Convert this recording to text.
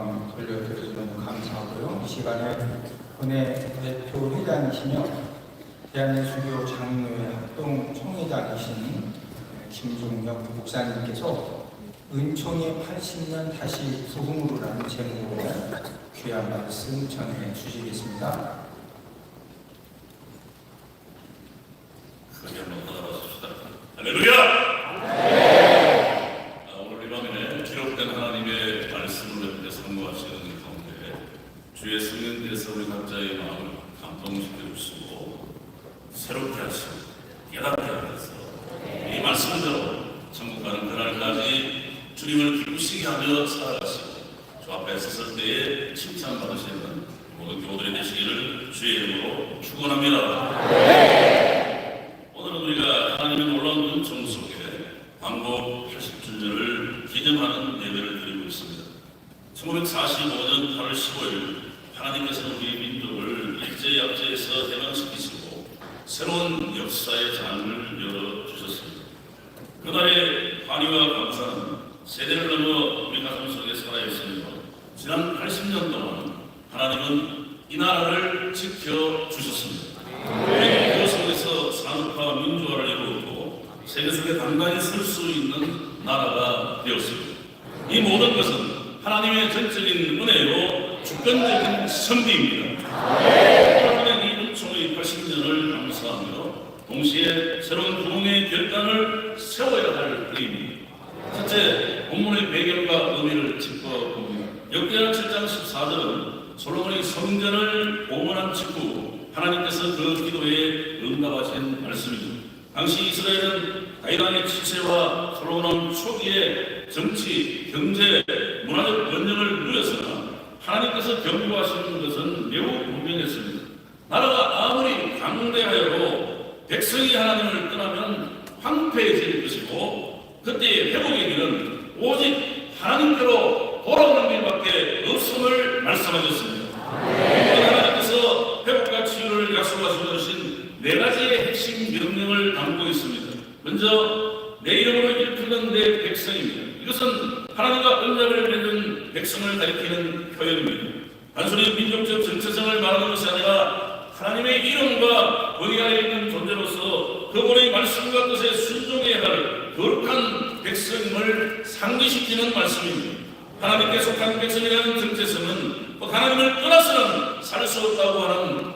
마음 돌려드려서 너무 감사하고요. 이 시간에 은혜 대표 회장이시며 대한예수교 장로회 합동 총회장이신 김종혁 목사님께서 은총의 80년 다시 부흥으로라는 제목으로 귀한 말씀 전해 주시겠습니다. 하나님의 말씀을 선고하시는 가운데 주의 성령께서 우리 각자의 마음을 감동시켜 주시고 새롭게 하시고 깨닫게 하셔서 이 말씀대로 천국 가는 그날까지 주님을 기쁘시게 하며 살아가시고 주 앞에 섰을 때에 칭찬받으시는 모든 교들이 되시기를 주의 이름으로 축원합니다. 오늘은 우리가 하나님의 놀라운 은총 속에 광복 80주년을 기념하는 예배를 드리고 있습니다. 1945년 8월 15일 하나님께서는 우리 민족을 일제 약제에서 해방시키시고 새로운 역사의 장을 열어주셨습니다. 그날의 환희와 감사는 세대를 넘어 우리 가슴 속에 살아있으며 지난 80년 동안 하나님은 이 나라를 지켜주셨습니다. 그 속에서 산업화 민주화를 이루었고 세계 속에 단단히 설 수 있는 나라가 되었습니다. 이 모든 것은 하나님의 전적인 은혜로 주권적인 선비입니다. 하나님의 이 은총의 80년을 감사하며 동시에 새로운 부흥의 결단을 세워야 할 때입니다. 첫째, 본문의 배경과 의미를 짚어봅니다. 역대하 7장 14절은 솔로몬이 성전을 봉헌한 직후 하나님께서 그 기도에 응답하신 말씀이죠. 당시 이스라엘은 다이당의 지체와 솔로몬은 초기에 정치, 경제, 문화적 번영을 누렸으나 하나님께서 경고하시는 것은 매우 분명했습니다. 나라가 아무리 강대하여도 백성이 하나님을 떠나면 황폐해질 것이고 그때의 회복의 길은 오직 하나님께로 돌아오는 길밖에 없음을 말씀하셨습니다. 네 가지의 핵심 명령을 담고 있습니다. 먼저 내 이름으로 일컫는 내 백성입니다. 이것은 하나님과 언약을 맺은 백성을 가리키는 표현입니다. 단순히 민족적 정체성을 말하는 것이 아니라 하나님의 이름과 안에 있는 존재로서 그분의 말씀과 뜻에 순종해야 할 거룩한 백성임을 상기시키는 말씀입니다. 하나님께 속한 백성이라는 정체성은 곧 하나님을 떠나서는 살 수 없다고 하는